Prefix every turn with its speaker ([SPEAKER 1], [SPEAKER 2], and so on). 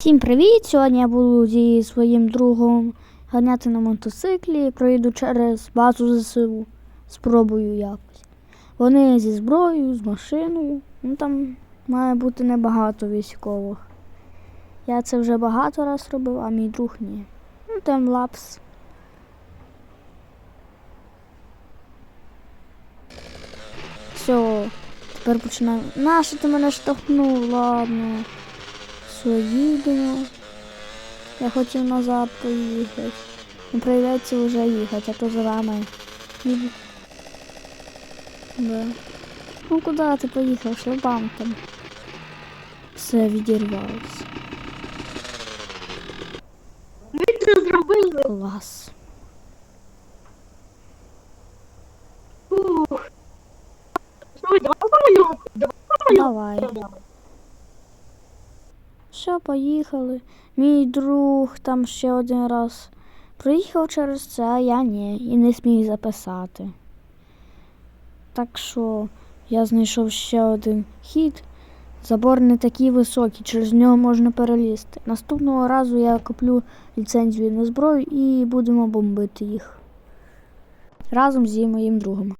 [SPEAKER 1] Всім привіт! Сьогодні я буду зі своїм другом ганяти на мотоциклі. Проїду через базу ЗСУ. Спробую якось. Вони зі зброєю, з машиною. Ну там має бути небагато військових. Я це вже багато раз робив, а мій друг ні. Ну, таймлапс. Все, тепер починаємо. Нащо ти мене штовхнув? Ладно. Все, їдемо. Я хотів назад поїхати. Не прийдеться вже їхати, а то за вами. Да. Ну куди ти поїхав? Там. Все відірвалося.
[SPEAKER 2] Ми це зробили.
[SPEAKER 1] Клас.
[SPEAKER 2] Ух. Давай. Давай.
[SPEAKER 1] Все, поїхали. Мій друг там ще один раз приїхав через це, а я ні, і не зміг записати. Так що я знайшов ще один хід. Забор не такий високий, через нього можна перелізти. Наступного разу я куплю ліцензію на зброю і будемо бомбити їх разом зі моїм другом.